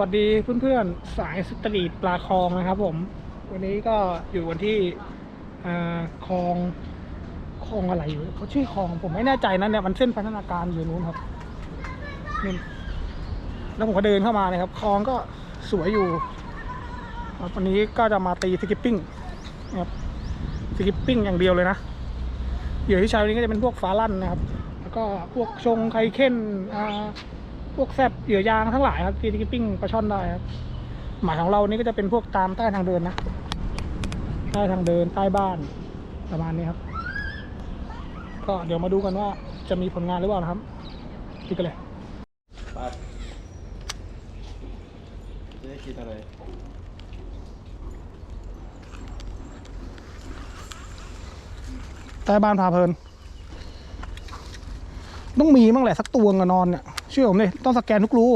วัสดีเพื่อนๆ สายสตรีทปลาคลองนะครับผม วันนี้ก็อยู่วันที่คลองคลองอะไรอยู่เขาชื่อคลองผมไม่แน่ใจนะเนี่ยมันเส้นพัฒนาการอยู่นู้นครับนี่แล้วผมก็เดินเข้ามานะครับคลองก็สวยอยู่วันนี้ก็จะมาตีสกิปปิ้งนะครับสกิปปิ้งอย่างเดียวเลยนะเหยื่อที่ใช้วันนี้ก็จะเป็นพวกฟ้าลั่นนะครับ แล้วก็พวกชงไข่เค้นอ่า พวกแซบเหยื่อยางทั้งหลายครับที่ที่ปิ้งปลาช่อนได้ครับหมายของเรานี่ก็จะเป็นพวกตามใต้ทางเดินนะใต้ทางเดินใต้บ้านประมาณนี้ครับ ก็เดี๋ยวมาดูกันว่าจะมีผลงานหรือเปล่านะครับดูกันเลยไปจะได้กินอะไรใต้บ้านพาเพลิน ต้องมีบ้างแหละสักตัวกับนอนเนี่ย เชื่อผมเลยต้องสแกนทุกรู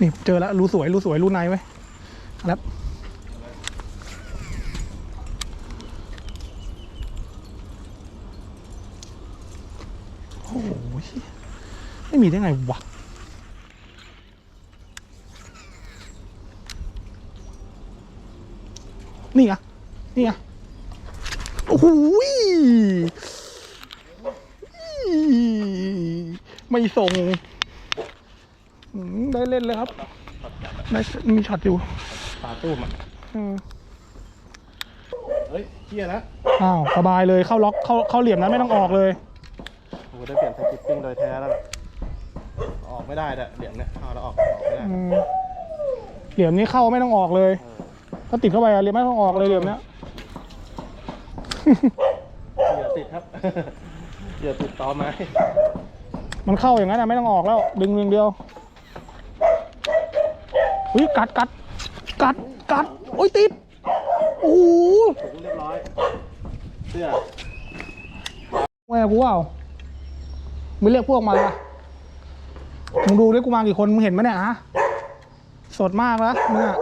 นี่เจอแล้วรูสวยรูสวยรูในไว้ยแล้วโอ้โหไม่มีได้ไงวะ นี่ไงนี่ไงโอ้โหยไม่ส่งอืมได้เล่นเลยครับได้มีช็อตอยู่ปลาตู้มอะอืมเฮ้ยเที่ยแล้วอ้าวสบายเลยเข้าล็อกเข้าเข้าเหลี่ยมนั้นไม่ต้องออกเลยโอ้โหได้เปลี่ยนสกิปปิ้งโดยแท้แล้วล่ะออกไม่ได้แต่เหรียญเนี่ยเข้าแล้วออกออกไม่ได้อืมเหลี่ยมนี้เข้าไม่ต้องออกเลยเออ ถ้าติดเข้าไปอะเหลี่ยมไม่ต้องออกเลยเหลี่ยมเนี้ยเหยื่อติดครับเหยื่อติดต่อไม้มันเข้าอย่างนั้นอะไม่ต้องออกแล้ว ดึงอย่างเดียวอุ้ยกัดกัดกัดกัดโอ้ยติดโอ้โหถุงเรียบร้อย เสื้อแม่กูเปล่ามึงเรียกพวกมาละมึงดูด้วยกูมากี่คนมึงเห็นไหมเนี่ยฮะสดมากนะมึงอะ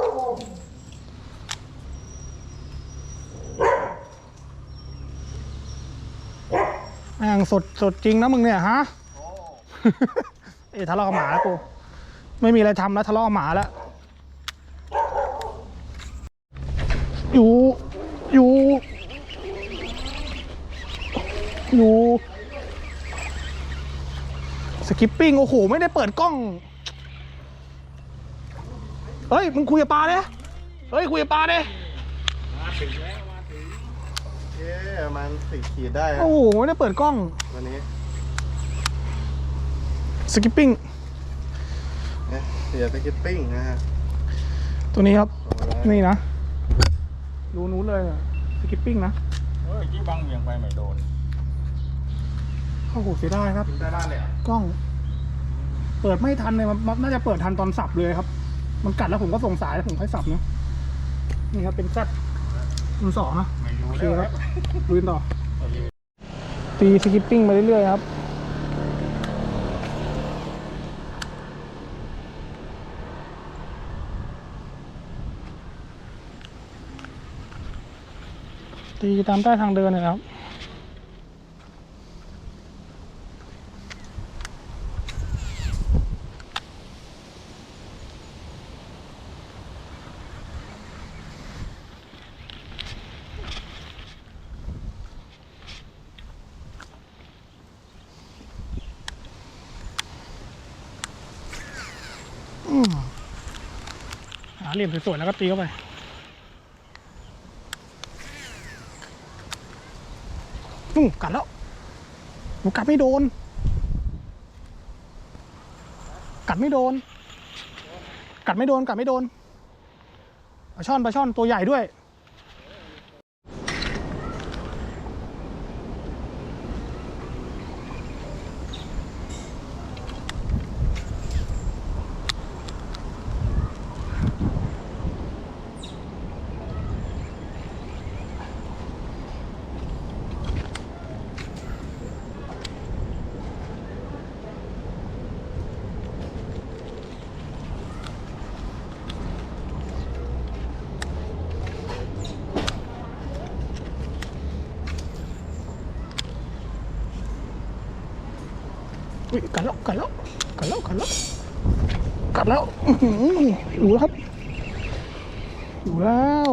งสดสดจริงนะมึงเนี่ยฮะเอ้ยทะเลาะกับหมาแล้วกูไม่มีอะไรทำแล้วทะเลาะกับหมาแล้วอยู่อยู่อยู่สกิปปิ้งโอ้โห ไม่ได้เปิดกล้อง เฮ้ย มึงคุยกับปลาเนี่ยเฮ้ย คุยกับปลาเนี่ย เอ๊ะประมันสี่ขีดได้ครับโอ้โหไม่ได้เปิดกล้องวันนี้สกิปปิ้งเนี่ยเหยื่อสกิปปิ้งนะฮะตัวนี้ครับเอาละนี่นะดูนู้นเลยอะสกิปปิ้งนะเฮ้ยที่บังเวียงไปไม่โดนโอ้โหเสียดายครับถึงได้บ้านเลยเหรอะกล้อง เปิดไม่ทันเลยมันมันน่าจะเปิดทันตอนสับเลยครับ มันกัดแล้วผมก็ส่งสายแล้วผมค่อยสับนะนี่ครับเป็นแซดมันสองนะไม่รู้โอ เคแล้วครับลุยต่อ ตีสกิปปิ้งไปเรื่อยๆครับตีตามใต้ทางเดินนะครับาเหลี่ยมสวยๆแล้วก็ตีเข้าไปอืมกัดแล้วหนูกัดไม่โดน กัดไม่โดน กัดไม่โดนกัดไม่โดนปลาช่อนปลาช่อนตัวใหญ่ด้วย กัดแล้วกัดแล้วกัดแล้วกัดแล้วกัดแล้วอื้อยู่แล้วครับอยู่แล้ว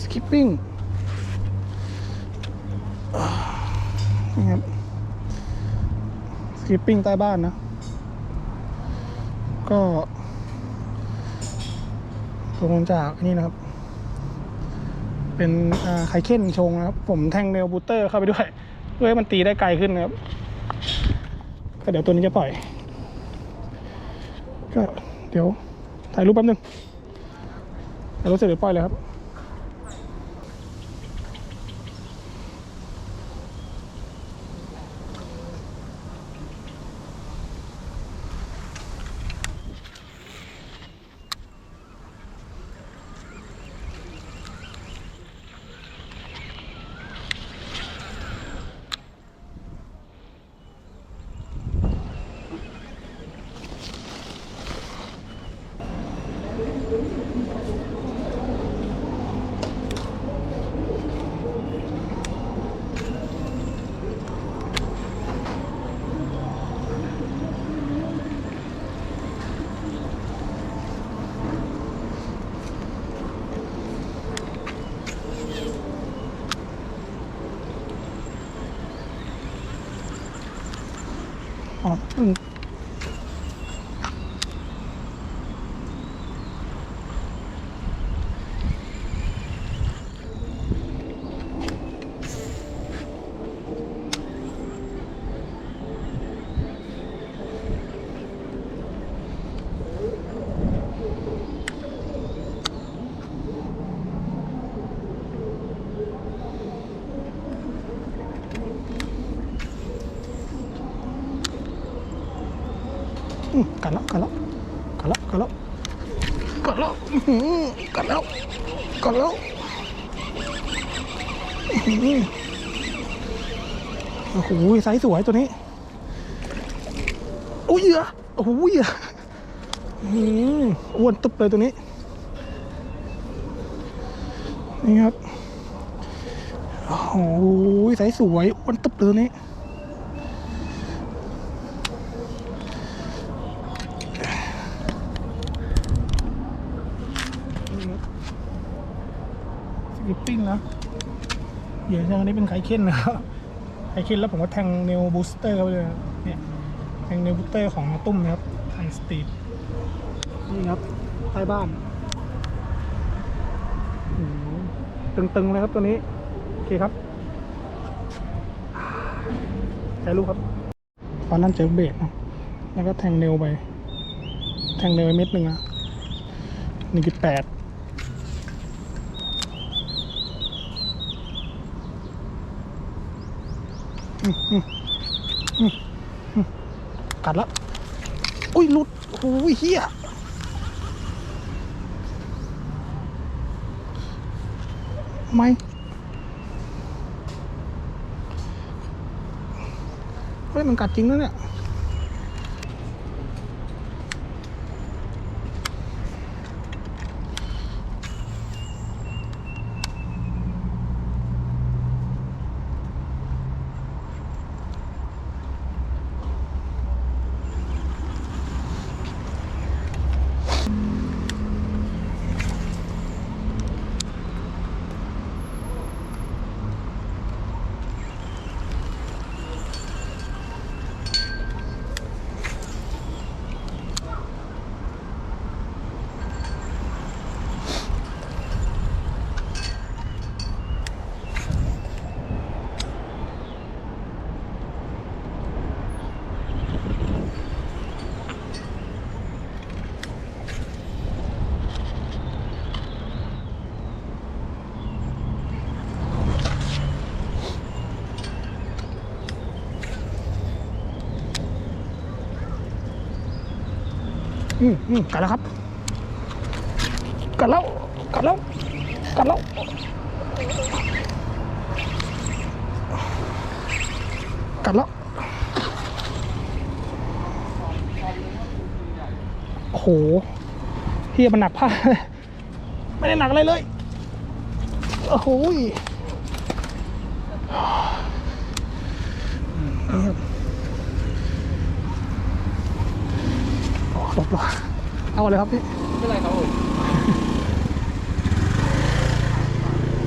skipping อ่านี่ครับ skipping ใต้บ้านนะ ก็ตรงจากนนี้นะครับ เป็นไข่เค้นชงนะครับ ผมแทงเนลบูเตอร์เข้าไปด้วยเพื่อให้มันตีได้ไกลขึ้นนะครับ ก็เดี๋ยวตัวนี้จะปล่อย ก็เดี๋ยวถ่ายรูปแป๊บนึงถ่ายรูปเสร็จเดี๋ยวปล่อยเลยครับ Mm. กัดแล้วกัดแล้วโอ้โหไซส์สวยตัวนี้โอ้ยเหยื่อโอ้โหเหยื่ออื้อหืออ้วนตึบเลยตัวนี้ นี่ครับโอ้โหไซส์สวยอ้วนตึบเลยตัวนี้ สกิ ปิ้งนะเหยื่อช่างอันนี้เป็นไข่เค้นนะครับไข่เค้นแล้วผมก็แทงเนวบูสเตอร์เข้าไปเลยเนี่ยแทงเนวบูสเตอร์ของตุ้มนะครับไฮสตีดนี่ครับใต้บ้านตึงๆเลยครับตัวนี้ โอเคครับใช้ลูกครับตอนนั้นเจอเบรกนะแล้วก็แทงเนวไป แทงเนวไปเม็ดหนึ่งอะหนึ่งจุดแปด กัดแล้ว อุ้ยหลุดโอ้ยเฮียทำไมเฮ้ย มันกัดจริงนะเนี่ย อืมอืมกัดแล้วครับ กัดแล้ว กัดแล้ว กัดแล้ว กัดแล้ว โอ้โหเฮียมันหนักผ้าไม่ได้หนักอะไรเลย โอ้โหนี่ครับอ๋อ ตกปลาเอาเลยครับพี่ไม่เป็นไรครับผม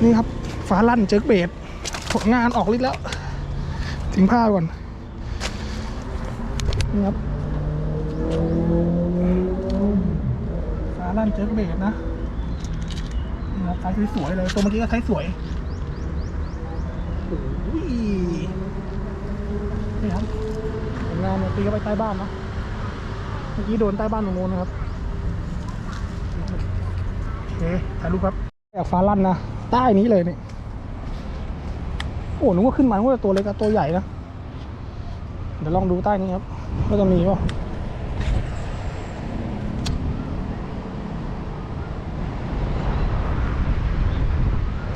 นี่ครับฟ้าลั่นเจิกเบสผลงานออกฤทธิ์แล้วทิ้งผ้าก่อนนี่ครับฟ้าลั่นเจิกเบสนะนี่ครับไซส์สวยๆเลยตัวเมื่อกี้ก็ไซส์สวยนี่ครับผลงานตีเข้าไปใต้บ้านนะ มื่อกี้โดนใต้บ้านตรงโน้นนะครับโอเคถ่ายรูปครับจากฟ้าลั่นนะใต้นี้เลยนี่โอ้นึกว่าขึ้นมานึกว่าตัวเล็กตัวใหญ่นะเดี๋ยวลองดูใต้นี้ครับว่าจะมีป่ะ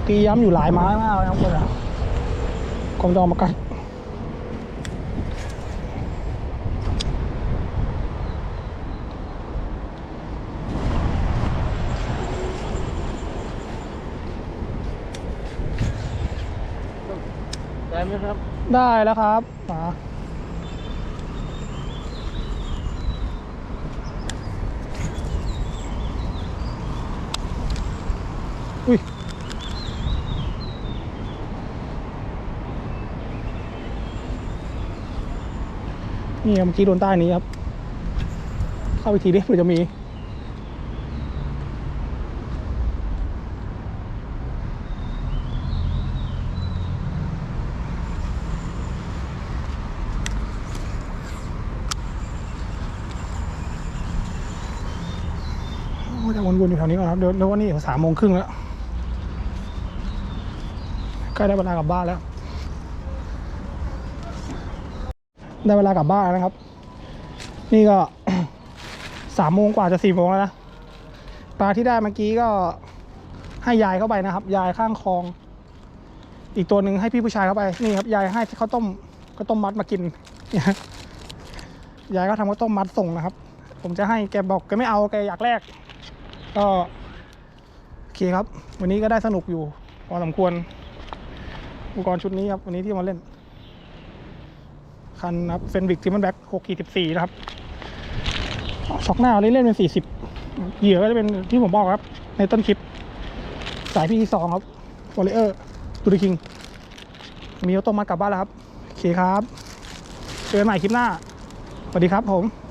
ตีย้ำอยู่หลายไม้มากเลยครับเลยอะคงจะเอามากัด ได้ไหมครับ ได้แล้วครับมาอุ้ยนี่เมื่อกี้โดนใต้นี้ครับ เข้าไปทีดิเผื่อจะมี โอ้ยจะ วนๆอยู่แถวนี้ก่อนครับเดี๋ยวเดี๋ยววันนี้สามโมงครึ่งแล้วใกล้ได้เวลากลับบ้านแล้ว ได้เวลากลับบ้านแล้วนะครับ นี่ก็สามโมงกว่าจะสี่โมงแล้วนะปลาที่ได้เมื่อกี้ก็ให้ยายเข้าไปนะครับ ยายข้างคลอง อีกตัวหนึ่งให้พี่ผู้ชายเข้าไปนี่ครับยายให้ข้าวต้มข้าวต้มมัดมากินยยายก็ทำข้าวต้มมัดส่งนะครับ ผมจะให้แกบอกแกไม่เอาแกอยากแลก ก็โอเคครับ วันนี้ก็ได้สนุกอยู่พอสมควร อุปกรณ์ชุดนี้ครับ วันนี้ที่มาเล่น คันครับเฟนวิกทิมันแบ็กหกขีดสิบสี่นะครับช็อกหน้าเล่นเล่นเป็นสี่สิบเหยื่อก็จะเป็นที่ผมบอกครับ ในต้นคลิป สายพี่สองครับฟอร์เรอร์ตูดิคิง มีเอาต้มมัดกลับบ้านแล้วครับ โอเคครับ เจอกันใหม่คลิปหน้า สวัสดีครับผม